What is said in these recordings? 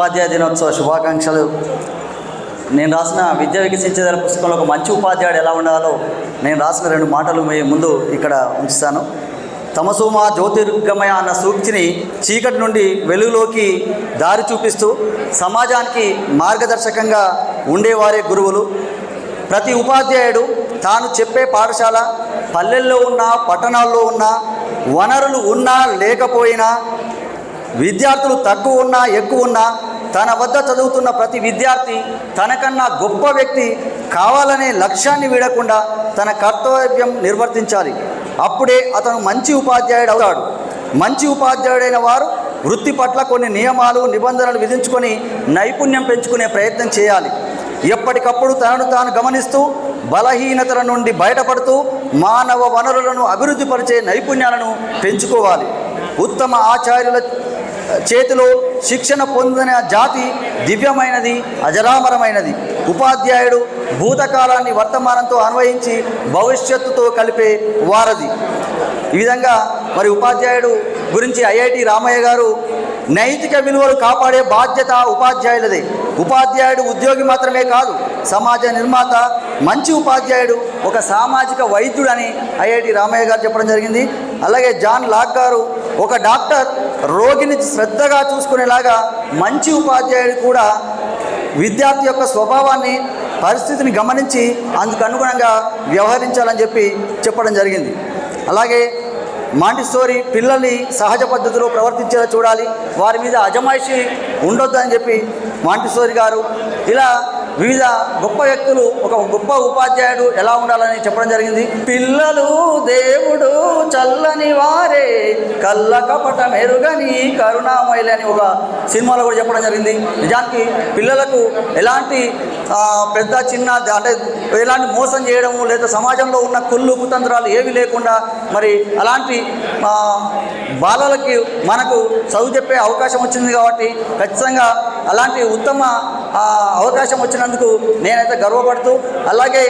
ఉపాధ్యాయ దినోత్సవ శుభాకాంక్షలు. నేను రాసిన విద్య వికసించేదల పుస్తకంలో ఒక మంచి ఉపాధ్యాయుడు ఎలా ఉండాలో నేను రాసిన రెండు మాటలు మీ ముందు ఇక్కడ ఉంచుతాను. తమసోమా జ్యోతిర్గమయ అన్న సూక్తిని చీకటి నుండి వెలుగులోకి దారి చూపిస్తూ సమాజానికి మార్గదర్శకంగా ఉండేవారే గురువులు. ప్రతి ఉపాధ్యాయుడు తాను చెప్పే పాఠశాల పల్లెల్లో ఉన్న పట్టణాల్లో ఉన్న వనరులు ఉన్నా లేకపోయినా విద్యార్థులు తక్కువ ఉన్నా ఎక్కువ ఉన్నా తన వద్ద చదువుతున్న ప్రతి విద్యార్థి తనకన్నా గొప్ప వ్యక్తి కావాలనే లక్ష్యాన్ని వీడకుండా తన కర్తవ్యం నిర్వర్తించాలి. అప్పుడే అతను మంచి ఉపాధ్యాయుడు అవుతాడు. మంచి ఉపాధ్యాయుడైన వారు వృత్తి పట్ల కొన్ని నియమాలు నిబంధనలు విధించుకొని నైపుణ్యం పెంచుకునే ప్రయత్నం చేయాలి. ఎప్పటికప్పుడు తనను తాను గమనిస్తూ బలహీనతల నుండి బయటపడుతూ మానవ వనరులను అభివృద్ధిపరిచే నైపుణ్యాలను పెంచుకోవాలి. ఉత్తమ ఆచార్యుల చేతిలో శిక్షణ పొందిన జాతి దివ్యమైనది అజరామరమైనది. ఉపాధ్యాయుడు భూతకాలాన్ని వర్తమానంతో అన్వయించి భవిష్యత్తుతో కలిపే వారధి. ఈ విధంగా మరి ఉపాధ్యాయుడు గురించి ఐఐటి రామయ్య గారు నైతిక విలువలు కాపాడే బాధ్యత ఉపాధ్యాయులదే. ఉపాధ్యాయుడు ఉద్యోగి మాత్రమే కాదు సమాజ నిర్మాత మంచి ఉపాధ్యాయుడు ఒక సామాజిక వైద్యుడని ఐఐటి రామయ్య గారు చెప్పడం జరిగింది. అలాగే జాన్ లాక్ గారు ఒక డాక్టర్ రోగిని శ్రద్ధగా చూసుకునేలాగా మంచి ఉపాధ్యాయుడు కూడా విద్యార్థి యొక్క స్వభావాన్ని పరిస్థితిని గమనించి అందుకు అనుగుణంగా వ్యవహరించాలని చెప్పి చెప్పడం జరిగింది. అలాగే మాంటిస్టోరీ పిల్లల్ని సహజ పద్ధతిలో ప్రవర్తించేలా చూడాలి వారి మీద అజమాయిషి ఉండొద్దని చెప్పి మాంటిస్టోరీ గారు ఇలా వివిధ గొప్ప వ్యక్తులు ఒక గొప్ప ఉపాధ్యాయుడు ఎలా ఉండాలని చెప్పడం జరిగింది? పిల్లలు దేవుడు చల్లని వారే. కళ్ళ కపట మెరుగని కరుణామయులు అని ఒక సినిమాలో కూడా చెప్పడం జరిగింది. నిజానికి పిల్లలకు ఎలాంటి పెద్ద చిన్న అంటే ఎలాంటి మోసం చేయడము లేదా సమాజంలో ఉన్న కుళ్ళు కుతంత్రాలు ఏవి లేకుండా మరి అలాంటి బాలలకి మనకు చదువు చెప్పే అవకాశం వచ్చింది కాబట్టి ఖచ్చితంగా అలాంటి ఉత్తమ అవకాశం వచ్చినందుకు నేనైతే గర్వపడుతూ అలాగే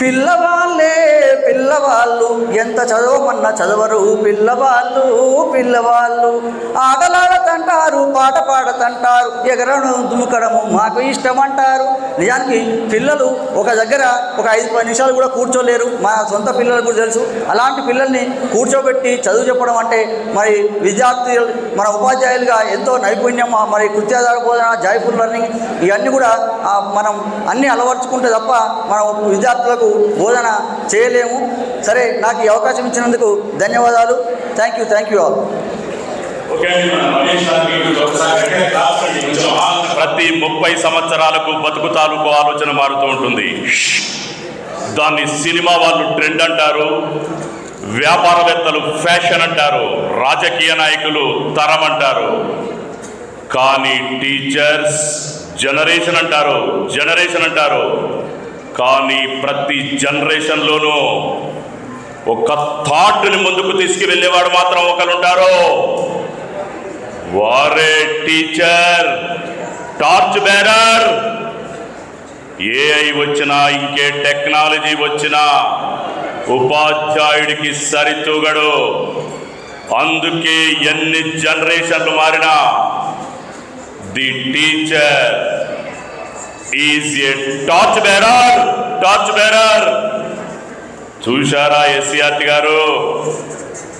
పిల్లవాళ్ళే పిల్లవాళ్ళు. ఎంత చదవమన్నా చదవరు. పిల్లవాళ్ళు పిల్లవాళ్ళు. ఆటలాడతంటారు పాట పాడతంటారు. ఎగరను దుముకడము మాకు ఇష్టం అంటారు నిజానికి పిల్లలు ఒక దగ్గర ఒక ఐదు పది నిమిషాలు కూడా కూర్చోలేరు. మా సొంత పిల్లలకు కూడా తెలుసు. అలాంటి పిల్లల్ని కూర్చోబెట్టి చదువు చెప్పడం అంటే మరి విద్యార్థులు మన ఉపాధ్యాయులుగా ఎంతో నైపుణ్యం మరి కృత్యాధార బోధన జాయ్ఫుల్ లెర్నింగ్ ఇవన్నీ కూడా మనం అన్నీ అలవర్చుకుంటే తప్ప మనం విద్యార్థులకు బోధన చేయలేము. సరే నాకు ఈ అవకాశం ఇచ్చినందుకు ధన్యవాదాలు. Thank you thank you all okay ప్రతి ముప్పై సంవత్సరాలకు బతుకు తాలూకు ఆలోచన మారుతూ ఉంటుంది. దాన్ని సినిమా వాళ్ళు ట్రెండ్ అంటారు వ్యాపారవేత్తలు ఫ్యాషన్ అంటారు రాజకీయ నాయకులు తరం అంటారు. కానీ టీచర్స్ జనరేషన్ అంటారు జనరేషన్ అంటారు. కానీ ప్రతి జనరేషన్లోనూ ఒక థాట్ని ముందుకు తీసుకువెళ్ళేవాడు మాత్రం ఒకరు ఉంటారు వారే టీచర్ టార్చ్ బేరర్. ఏఐ వచ్చినా ఇంకే టెక్నాలజీ వచ్చినా ఉపాధ్యాయుడికి సరితూగడు. అందుకే ఎన్ని జనరేషన్లు మారినా the teacher is a torch bearer torch bearer చూశారా ఎస్సీఆర్టీ గారు?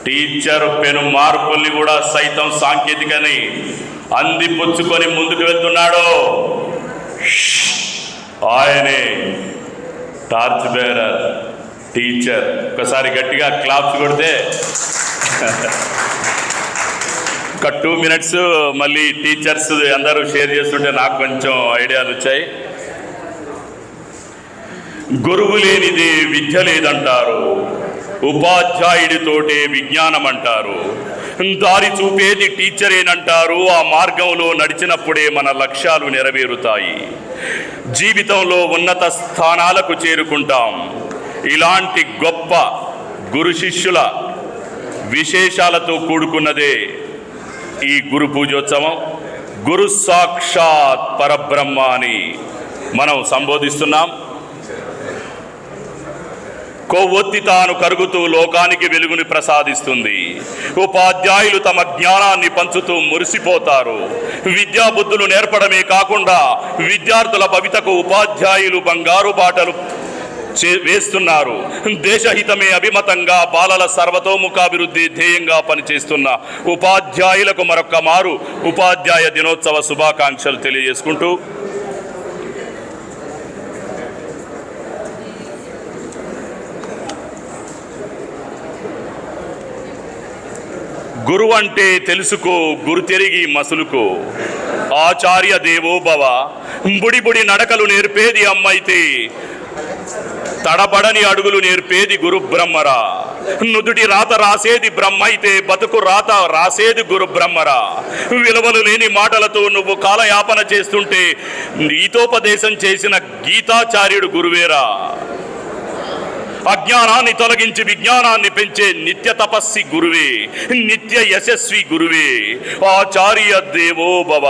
టీచర్ పెను మార్పుల్ని కూడా సైతం సాంకేతికని అందిపుచ్చుకొని ముందుకు వెళ్తున్నాడు. ఆయనే టార్చ్ బేరర్ టీచర్. ఒకసారి గట్టిగా క్లాప్స్ కొడితే ఒక టూ మినిట్స్ మళ్ళీ టీచర్స్ అందరూ షేర్ చేస్తుంటే నాకు కొంచెం ఐడియాలు వచ్చాయి. గురువు లేనిదే విద్య లేదంటారు. ఉపాధ్యాయుడితోటే విజ్ఞానం అంటారు దారి చూపేది టీచరేనంటారు. ఆ మార్గంలో నడిచినప్పుడే మన లక్ష్యాలు నెరవేరుతాయి. జీవితంలో ఉన్నత స్థానాలకు చేరుకుంటాం. ఇలాంటి గొప్ప గురు శిష్యుల విశేషాలతో కూడుకున్నదే ఈ గురు పూజోత్సవం గురు సాక్షాత్ పరబ్రహ్మ అని మనం సంబోధిస్తున్నాం. కొవ్వొత్తి తాను కరుగుతూ లోకానికి వెలుగుని ప్రసాదిస్తుంది. ఉపాధ్యాయులు తమ జ్ఞానాన్ని పంచుతూ మురిసిపోతారు. విద్యాబుద్ధులు నేర్పడమే కాకుండా విద్యార్థుల భవితకు ఉపాధ్యాయులు బంగారు బాటలు వేస్తున్నారు. దేశహితమే అభిమతంగా బాలల సర్వతోముఖాభివృద్ధి ధ్యేయంగా పనిచేస్తున్న ఉపాధ్యాయులకు మరొక్క మారు ఉపాధ్యాయ దినోత్సవ శుభాకాంక్షలు తెలియజేసుకుంటూ గురువు అంటే తెలుసుకో గురు తిరిగి మసులుకో. ఆచార్య దేవోభవ బుడి బుడి నడకలు నేర్పేది అమ్మైతే తడబడని అడుగులు నేర్పేది గురు బ్రహ్మరా నుదుటి రాత రాసేది బ్రహ్మ అయితే బతుకు రాత రాసేది గురు బ్రహ్మరా విలువలు లేని మాటలతో నువ్వు కాలయాపన చేస్తుంటే గీతోపదేశం చేసిన గీతాచార్యుడు గురువేరా. అజ్ఞానాన్ని తొలగించి విజ్ఞానాన్ని పెంచే నిత్య తపస్సి గురువే నిత్య యశస్వి గురువే. ఆచార్య దేవో భవ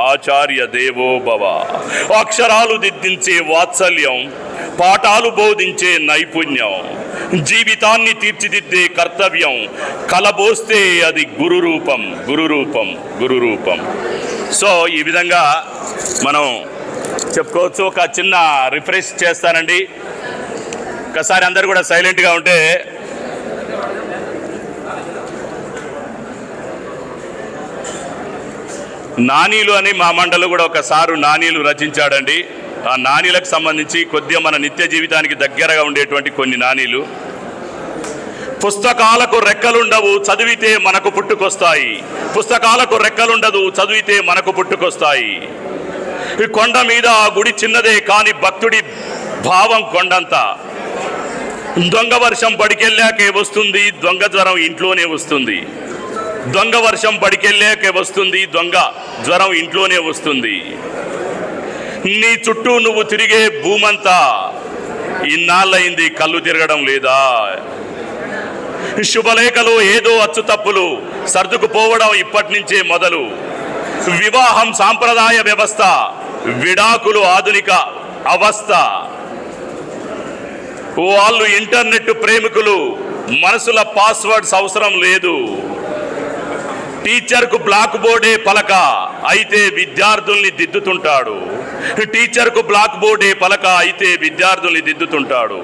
ఆచార్య దేవో భవ అక్షరాలు దిద్దించే వాత్సల్యం పాఠాలు బోధించే నైపుణ్యం జీవితాన్ని తీర్చిదిద్దే కర్తవ్యం కలబోస్తే అది గురు రూపం గురు రూపం గురు రూపం సో ఈ విధంగా మనం చెప్పుకోవచ్చు. ఒక చిన్న రిఫ్రెష్ చేస్తానండి. ఒకసారి అందరు కూడా సైలెంట్గా ఉంటే నానీలు అని మా మండలి కూడా ఒకసారి నానీలు రచించాడండి. ఆ నానీలకు సంబంధించి కొద్దిగా మన నిత్య జీవితానికి దగ్గరగా ఉండేటువంటి కొన్ని నానీలు. పుస్తకాలకు రెక్కలుండవు చదివితే మనకు పుట్టుకొస్తాయి. పుస్తకాలకు రెక్కలుండదు చదివితే మనకు పుట్టుకొస్తాయి. ఈ కొండ మీద ఆ గుడి చిన్నదే కాని భక్తుడి భావం కొండంతా. దొంగ వర్షం బడికెళ్ళాకే వస్తుంది దొంగ జ్వరం ఇంట్లోనే వస్తుంది. దొంగ వర్షం బడికెళ్ళాకే వస్తుంది దొంగ జ్వరం ఇంట్లోనే వస్తుంది. నీ చుట్టూ నువ్వు తిరిగే భూమంతా ఇన్నాళ్ళయింది కళ్ళు తిరగడం లేదా? శుభలేఖలో ఏదో అచ్చు తప్పులు సర్దుకుపోవడం ఇప్పటి నుంచే మొదలు. వివాహం సాంప్రదాయ వ్యవస్థ విడాకులు ఆధునిక అవస్థ. వాళ్ళు ఇంటర్నెట్ ప్రేమికులు మనసుల పాస్వర్డ్స్ అవసరం లేదు. టీచర్కు బ్లాక్ బోర్డే పలక అయితే విద్యార్థుల్ని దిద్దుతుంటాడు. టీచర్కు బ్లాక్ బోర్డే పలక అయితే విద్యార్థుల్ని దిద్దుతుంటాడు.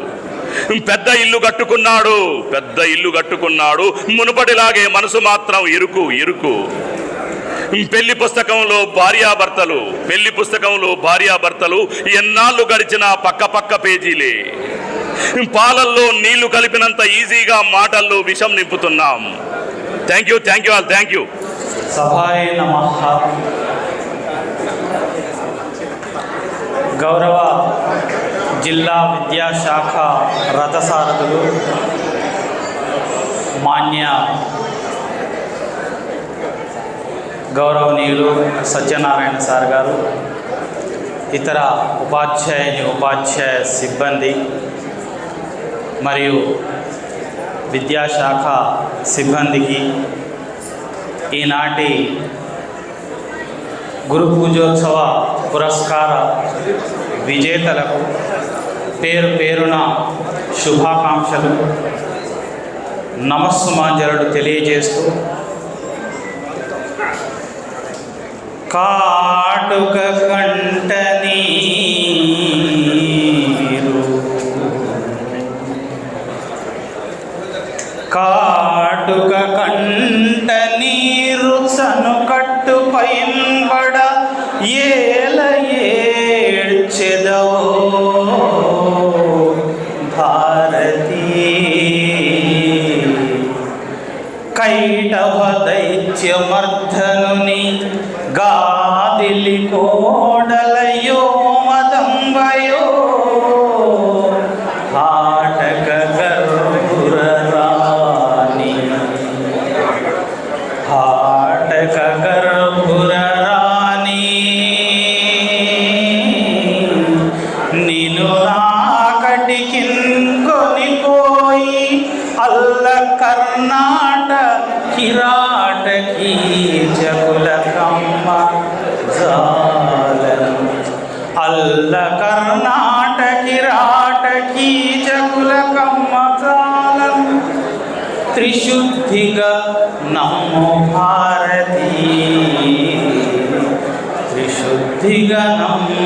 పెద్ద ఇల్లు కట్టుకున్నాడు పెద్ద ఇల్లు కట్టుకున్నాడు. మునుపటిలాగే మనసు మాత్రం ఇరుకు ఇరుకు. పెళ్ళి పుస్తకంలో భార్యాభర్తలు పెళ్ళి పుస్తకంలో భార్యాభర్తలు ఎన్నాళ్ళు గడిచిన పక్క పక్క పేజీలే. పాలల్లో నీళ్ళు కలిపినంత ఈజీగా మాటల్లో విషం నింపుతున్నాం. Thank you thank you all thank you. గౌరవ జిల్లా విద్యాశాఖ రథసారథులు మాన్య గౌరవనీయులు సత్యనారాయణ సార్ గారు ఇతర ఉపాధ్యాయుని ఉపాధ్యాయ సిబ్బంది మరియు విద్యాశాఖ సిబ్బందికి ఈనాటి గురు పూజోత్సవ పురస్కార విజేతలకు పేరు పేరున శుభాకాంక్షలు. నమస్సుమాంజలుడు తెలియజేస్తూ కాటుక కంట కాటుక కంట నీరు సను కట్టు పైంబడ ఏ నిను నాకటికిన్ కొనిపోయి అల్ల కర్ణాట కిరాటకి జగుల కమ్మ అల్ల కర్ణాట కిరాటకి కీచకుల కమ్మకాలం త్రిశుద్ధిగా నమో భారతీ. త్రిశుద్ధిగా నమ్ము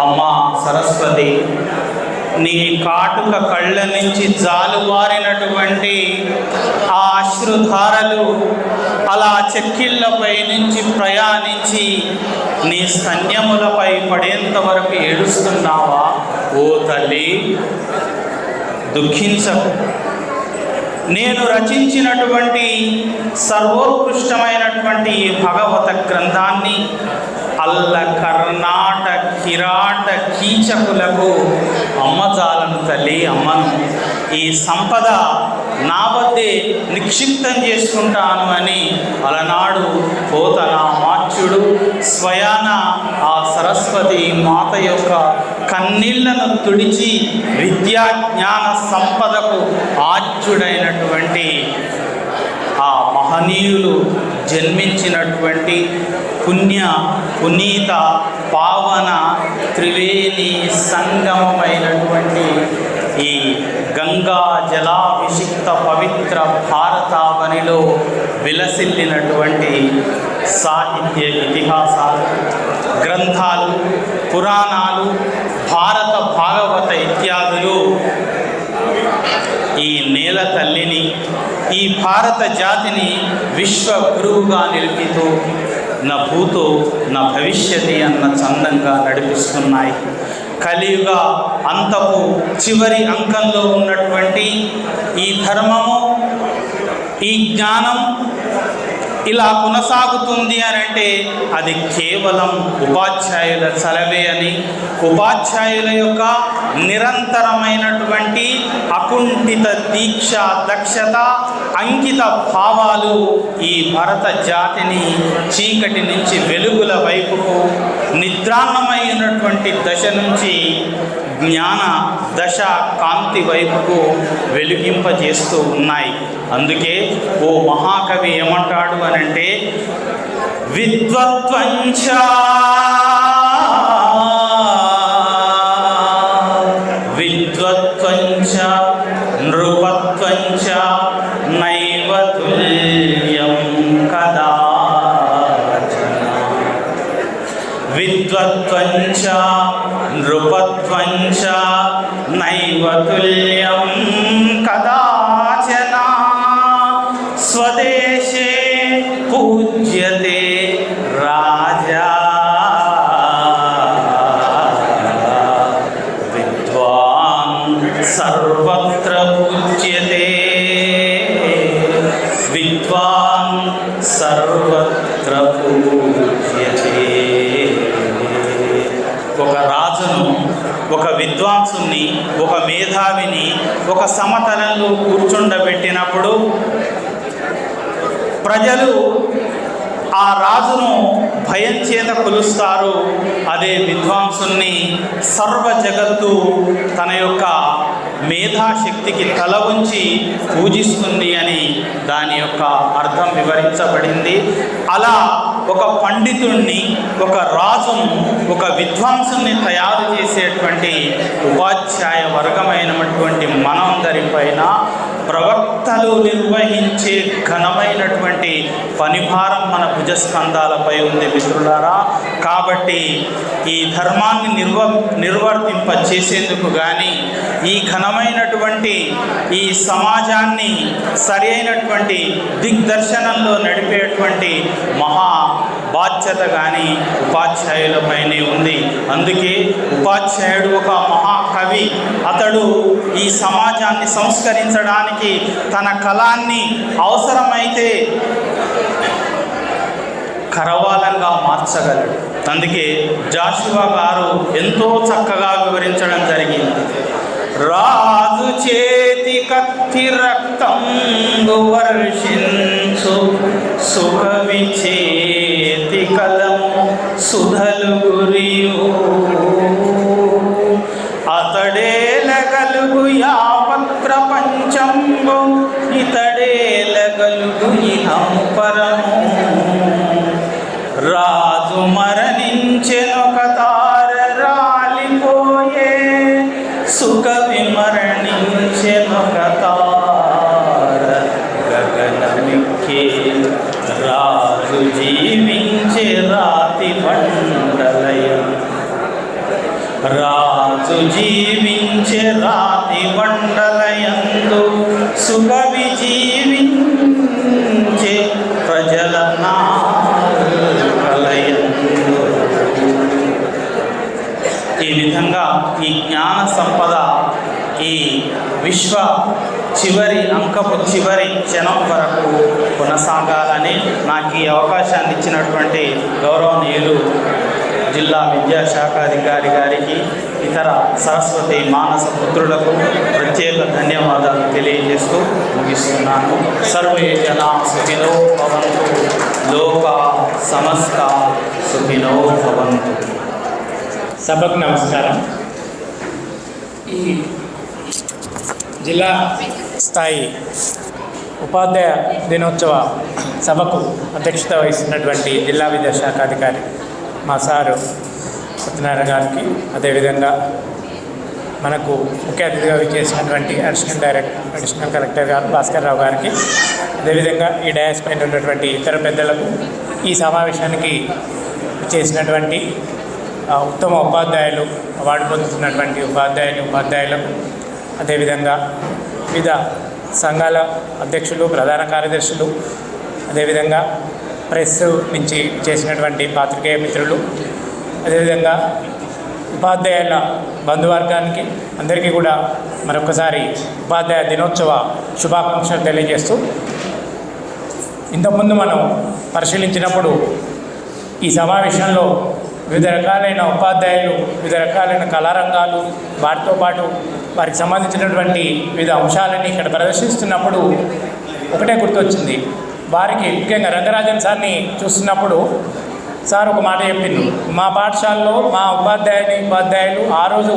అమ్మా సరస్వతి నీ కాటుక కళ్ళ నుంచి జాలువారినటువంటి ఆ అశ్రుధారలు అలా చెక్కిళ్ళపై నుంచి ప్రయాణించి నీ స్తన్యములపై పడేంత వరకు ఏడుస్తున్నావా? ఓ తల్లి దుఃఖించకు. నేను రచించినటువంటి సర్వోత్కృష్టమైనటువంటి ఈ భగవత గ్రంథాన్ని అల్ల కర్ణాట కిరాట కీచకులకు అమ్మజాలను తల్లి అమ్మను. ఈ సంపద నా వద్దే నిక్షిప్తం చేసుకుంటాను అని అలనాడు పోతన మాచ్యుడు. స్వయాన ఆ సరస్వతి మాత యొక్క కన్నీళ్ళను తుడిచి విద్యా జ్ఞాన సంపదకు ఆచ్యుడైనటువంటి ఆ మహనీయులు జన్మించినటువంటి పుణ్య పునీత పావన త్రివేణి సంగమమైనటువంటి ఈ గంగా జలాభిషిక్త పవిత్ర భారతావనిలో విలసిల్లినటువంటి సాహిత్య ఇతిహాసాలు గ్రంథాలు పురాణాలు భారత భాగవత ఇత్యాదులు ఈ నేల తల్లిని ఈ భారత జాతిని విశ్వ గురువుగా నిలిపితూ నా భూతో నా భవిష్యతి అన్న చందంగా నడిపిస్తున్నాయి. కలియుగ అంతపు చివరి అంకంలో ఉన్నటువంటి ఈ ధర్మము ఈ జ్ఞానం ఇలా కొనసాగుతుంది అని అంటే అది కేవలం ఉపాధ్యాయుల చలవే అని. ఉపాధ్యాయుల యొక్క నిరంతరమైనటువంటి అకుంఠిత దీక్ష దక్షత అంకిత భావాలు ఈ భరత జాతిని చీకటి నుంచి వెలుగుల వైపుకు అయినటువంటి దశ నుంచి జ్ఞాన దశ కాంతి వైపుకు వెలిగింపజేస్తూ ఉన్నాయి. అందుకే ఓ మహాకవి ఏమంటాడు అని అంటే విద్వత్వంచ స్వదేశే పూజ్యతే రాజా విద్వాన్ సర్వత్ర పూజ్యతే విద్వాన్ సర్వత్ర పూజ్యతే ఒక రాజును ఒక విద్వాంసుని ఒక మేధావిని ఒక సమతలంలో కూర్చుండబెట్టినప్పుడు ప్రజలు ఆ రాజును భయం చేత కొలుస్తారు. అదే విద్వాంసుని సర్వ జగత్తు తన యొక్క మేధాశక్తికి తల ఉంచి పూజిస్తుంది అని దాని యొక్క అర్థం వివరించబడింది. అలా ఒక పండితుణ్ణి ఒక రాజును ఒక విద్వాంసుని తయారు చేసేటువంటి ఉపాధ్యాయ వర్గమైనటువంటి మనందరి పైన ప్రవక్తలు నిర్వహించే ఘనమైనటువంటి పనిభారం మన భుజస్కంధాలపై ఉంది మిత్రులారా. కాబట్టి ఈ ధర్మాన్ని నిర్వ నిర్వర్తింప చేసేందుకు కానీ ఈ ఘనమైనటువంటి ఈ సమాజాన్ని సరి అయినటువంటి దిగ్దర్శనంలో నడిపేటువంటి మహా బాధ్యత కానీ ఉపాధ్యాయులపైనే ఉంది. అందుకే ఉపాధ్యాయుడు ఒక మహాకవి. అతడు ఈ సమాజాన్ని సంస్కరించడానికి తన కళాన్ని అవసరమైతే కరవాలంగా మార్చగలడు. అందుకే జాషువా గారు ఎంతో చక్కగా వివరించడం జరిగింది. రాజు చేతి కత్తి రక్తం వర్షించు సుభవి చేతి కలము సుధలు గురియు అతడేలగలుగు యావత్ ప్రపంచంబు ఇతడేలగలుగు ఇహం పరము. ఈ విధంగా ఈ జ్ఞాన సంపద ఈ విశ్వ చివరి అంకపు చివరి క్షణం వరకు కొనసాగాలని నాకు ఈ అవకాశాన్ని ఇచ్చినటువంటి గౌరవనీయులు జిల్లా విద్యాశాఖాధికారి గారికి ఇతర సరస్వతి మానస పుత్రులకు ప్రత్యేక ధన్యవాదాలు తెలియజేస్తూ ముగిస్తున్నాను. సర్వే జన సుఖినో భవంతు. లోక సమస్త సుఖినో భవంతు. సభకు నమస్కారం. ఈ జిల్లా స్థాయి ఉపాధ్యాయ దినోత్సవ సభకు అధ్యక్షత వహిస్తున్నటువంటి జిల్లా విద్యాశాఖ అధికారి మా సారు సత్యనారాయణ గారికి అదేవిధంగా మనకు ముఖ్య అతిథిగా విచ్చేసినటువంటి అడిషనల్ డైరెక్టర్ అడిషనల్ కలెక్టర్ గారు భాస్కర్ రావు గారికి అదేవిధంగా ఈ డయాస్ పైన ఉన్నటువంటి ఇతర పెద్దలకు ఈ సమావేశానికి చేసినటువంటి ఉత్తమ ఉపాధ్యాయులు అవార్డు పొందుతున్నటువంటి ఉపాధ్యాయులు ఉపాధ్యాయులకు అదేవిధంగా వివిధ సంఘాల అధ్యక్షులు ప్రధాన కార్యదర్శులు అదేవిధంగా ప్రెస్ నుంచి చేసినటువంటి పాత్రికేయ మిత్రులు అదేవిధంగా ఉపాధ్యాయుల బంధువర్గానికి అందరికీ కూడా మరొకసారి ఉపాధ్యాయ దినోత్సవ శుభాకాంక్షలు తెలియజేస్తూ ఇంతకుముందు మనం పరిశీలించినప్పుడు ఈ సమావేశంలో వివిధ రకాలైన ఉపాధ్యాయులు వివిధ రకాలైన కళారంగాలు వాటితో పాటు వారికి సంబంధించినటువంటి వివిధ అంశాలని ఇక్కడ ప్రదర్శిస్తున్నప్పుడు ఒకటే గుర్తొచ్చింది. వారికి ముఖ్యంగా రంగరాజన్ సార్ని చూస్తున్నప్పుడు సార్ ఒక మాట చెప్పిండు. మా పాఠశాలలో మా ఉపాధ్యాయుని ఉపాధ్యాయులు ఆ రోజు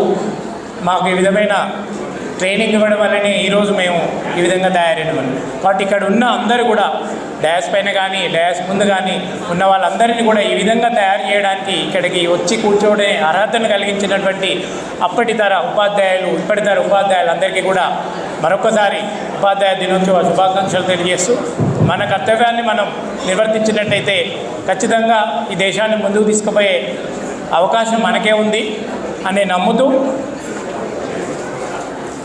మాకు ఈ విధమైన ట్రైనింగ్ ఇవ్వడం వల్లనే ఈరోజు మేము ఈ విధంగా తయారైనవని కాబట్టి ఇక్కడ ఉన్న అందరూ కూడా డయాస్ పైన కానీ డయాస్ ముందు కానీ ఉన్న వాళ్ళందరినీ కూడా ఈ విధంగా తయారు చేయడానికి ఇక్కడికి వచ్చి కూర్చోడే అర్హతను కలిగించినటువంటి అప్పటి తర ఉపాధ్యాయులు ఇప్పటి తర ఉపాధ్యాయులందరికీ కూడా మరొకసారి ఉపాధ్యాయ దినోత్సవ శుభాకాంక్షలు తెలియజేస్తూ మన కర్తవ్యాన్ని మనం నిర్వర్తించినట్టయితే ఖచ్చితంగా ఈ దేశాన్ని ముందుకు తీసుకుపోయే అవకాశం మనకే ఉంది అని నమ్ముతూ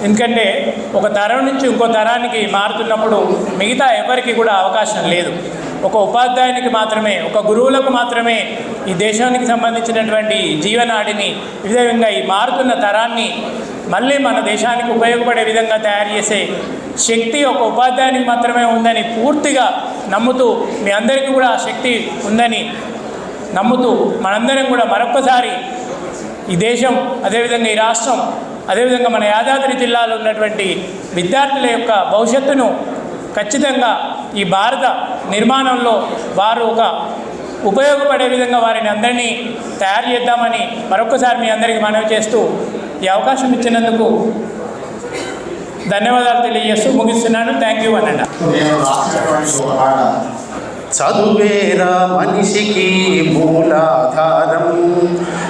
ఎందుకంటే ఒక తరం నుంచి ఇంకో తరానికి మారుతున్నప్పుడు మిగతా ఎవరికి కూడా అవకాశం లేదు. ఒక ఉపాధ్యాయునికి మాత్రమే ఒక గురువులకు మాత్రమే ఈ దేశానికి సంబంధించినటువంటి జీవనాడిని విధంగా ఈ మారుతున్న తరాన్ని మళ్ళీ మన దేశానికి ఉపయోగపడే విధంగా తయారు చేసే శక్తి ఒక ఉపాధ్యాయునికి మాత్రమే ఉందని పూర్తిగా నమ్ముతూ మీ అందరికీ కూడా ఆ శక్తి ఉందని నమ్ముతూ మనందరం కూడా మరొకసారి ఈ దేశం అదేవిధంగా ఈ రాష్ట్రం అదేవిధంగా మన యాదాద్రి జిల్లాలో ఉన్నటువంటి విద్యార్థుల యొక్క భవిష్యత్తును ఖచ్చితంగా ఈ భారత నిర్మాణంలో వారు ఒక ఉపయోగపడే విధంగా వారిని అందరినీ తయారు చేద్దామని మరొకసారి మీ అందరికీ మనవి చేస్తూ ఈ అవకాశం ఇచ్చినందుకు ధన్యవాదాలు తెలియజేస్తూ ముగిస్తున్నాను. థ్యాంక్ యూ అన్న చదువేరా మనిషికి మూలాధారం.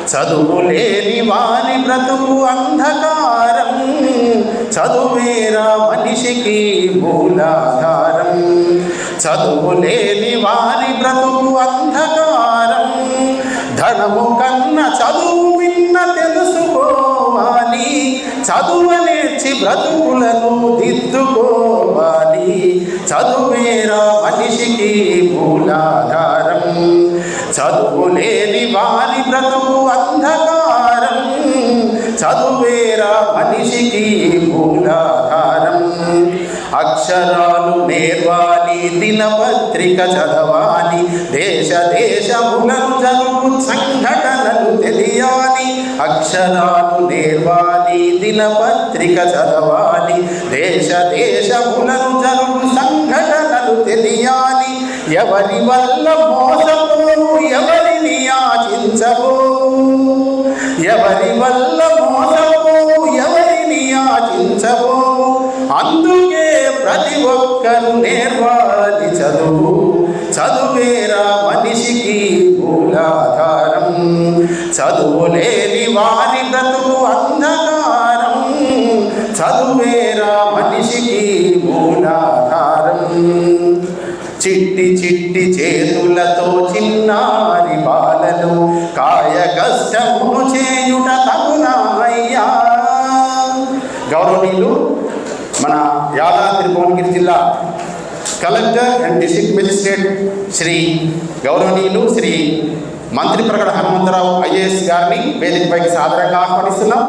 చదువు లేని వాని బ్రతుకు అంధకారం. చదువేరా మనిషికి మూలాధారం. చదువు లేని వాని బ్రతుకు అంధకారం. ధనము కన్న చదువు విన్న తెలుసుకోవాలి. చదువు నేర్చి బ్రతుకులను దిద్దుకోవాలి. చదువేరా మనిషికి మూలాధారం. చదువు వారి బ్రతుకు అంధకారం. చదువేరా మనిషికి మూలాధారం. అక్షరాలు నేర్వాలి దినపత్రిక చదవాలి. దేశ దేశములను జరుగు సంఘటనలు తెలియాలి. అక్షరాలు నేర్వాలి దినపత్రిక చదవాలి. దేశ దేశములను జరుగు సంఘటనలు తెలియాలి. ఎవరి వల్ల మోసం యాచించబోవు ఎవరి వల్ల మోసవు ఎవరిని యాచించబోవు అందుకే ప్రతి ఒక్కరు నేర్వాలి చదువు. చదువేరా మనిషికి మూలాధారం. చదువులే యాదాద్రి భువనగిరి జిల్లా collector and district magistrate Shri గౌరవనీయులు శ్రీ మంత్రి ప్రకట హనుమంతరావు ఐఏఎస్ గారిని వేదికపైకి సాదరంగా ఆహ్వానిస్తున్నాం.